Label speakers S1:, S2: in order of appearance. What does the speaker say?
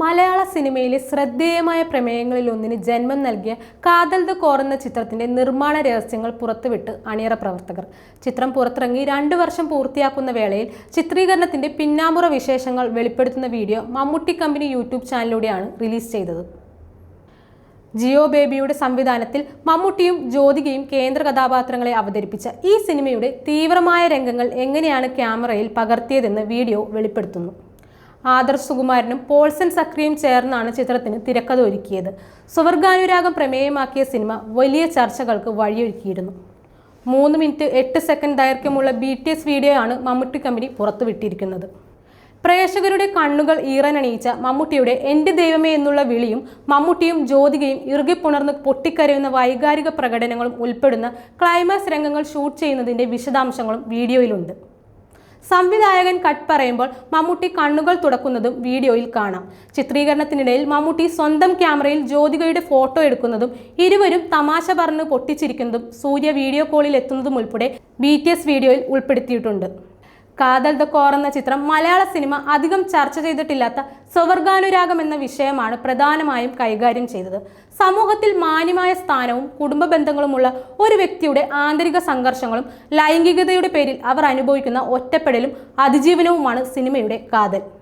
S1: മലയാള സിനിമയിലെ ശ്രദ്ധേയമായ പ്രമേയങ്ങളിൽ ഒന്നിന് ജന്മം നൽകിയ കാതൽ ദ കോർ എന്ന ചിത്രത്തിന്റെ നിർമ്മാണ രഹസ്യങ്ങൾ പുറത്തുവിട്ട് അണിയറ പ്രവർത്തകർ. ചിത്രം പുറത്തിറങ്ങി രണ്ടു വർഷം പൂർത്തിയാക്കുന്ന വേളയിൽ ചിത്രീകരണത്തിന്റെ പിന്നാമ്പുറ വിശേഷങ്ങൾ വെളിപ്പെടുത്തുന്ന വീഡിയോ മമ്മൂട്ടി കമ്പനി യൂട്യൂബ് ചാനലിലൂടെയാണ് റിലീസ് ചെയ്തത്. ജിയോ ബേബിയുടെ സംവിധാനത്തിൽ മമ്മൂട്ടിയും ജ്യോതികയും കേന്ദ്ര കഥാപാത്രങ്ങളെ അവതരിപ്പിച്ച ഈ സിനിമയുടെ തീവ്രമായ രംഗങ്ങൾ എങ്ങനെയാണ് ക്യാമറയിൽ പകർത്തിയതെന്ന് വീഡിയോ വെളിപ്പെടുത്തുന്നു. ആദർശ് സുകുമാരനും പോൾസൻ സക്രിയും ചേർന്നാണ് ചിത്രത്തിന് തിരക്കഥ ഒരുക്കിയത് സ്വർഗാനുരാഗം പ്രമേയമാക്കിയ സിനിമ വലിയ ചർച്ചകൾക്ക് വഴിയൊരുക്കിയിരുന്നു. മൂന്ന് മിനിറ്റ് എട്ട് സെക്കൻഡ് ദൈർഘ്യമുള്ള ബി ടി എസ് വീഡിയോ ആണ് മമ്മൂട്ടി കമ്പനി പുറത്തുവിട്ടിരിക്കുന്നത്. പ്രേക്ഷകരുടെ കണ്ണുകൾ ഈറനണിയിച്ച മമ്മൂട്ടിയുടെ എന്റെ ദൈവമേ എന്നുള്ള വിളിയും മമ്മൂട്ടിയും ജ്യോതികയും ഇറുകിപ്പുണർന്ന് പൊട്ടിക്കരയുന്ന വൈകാരിക പ്രകടനങ്ങളും ഉൾപ്പെടുന്ന ക്ലൈമാക്സ് രംഗങ്ങൾ ഷൂട്ട് ചെയ്യുന്നതിന്റെ വിശദാംശങ്ങളും വീഡിയോയിലുണ്ട്. സംവിധായകൻ കട്ട് പറയുമ്പോൾ മമ്മൂട്ടി കണ്ണുകൾ തുടക്കുന്നതും വീഡിയോയിൽ കാണാം. ചിത്രീകരണത്തിനിടയിൽ മമ്മൂട്ടി സ്വന്തം ക്യാമറയിൽ ജ്യോതികയുടെ ഫോട്ടോ എടുക്കുന്നതും ഇരുവരും തമാശ പറഞ്ഞ് പൊട്ടിച്ചിരിക്കുന്നതും സൂര്യ വീഡിയോ കോളിൽ എത്തുന്നതും ഉൾപ്പെടെ ബി വീഡിയോയിൽ ഉൾപ്പെടുത്തിയിട്ടുണ്ട്. കാതൽ ദ കോർ എന്ന ചിത്രം മലയാള സിനിമ അധികം ചർച്ച ചെയ്തിട്ടില്ലാത്ത സ്വർഗാനുരാഗം എന്ന വിഷയമാണ് പ്രധാനമായും കൈകാര്യം ചെയ്തത്. സമൂഹത്തിൽ മാന്യമായ സ്ഥാനവും കുടുംബ ബന്ധങ്ങളുമുള്ള ഒരു വ്യക്തിയുടെ ആന്തരിക സംഘർഷങ്ങളും ലൈംഗികതയുടെ പേരിൽ അവർ അനുഭവിക്കുന്ന ഒറ്റപ്പെടലും അതിജീവനവുമാണ് സിനിമയുടെ കാതൽ.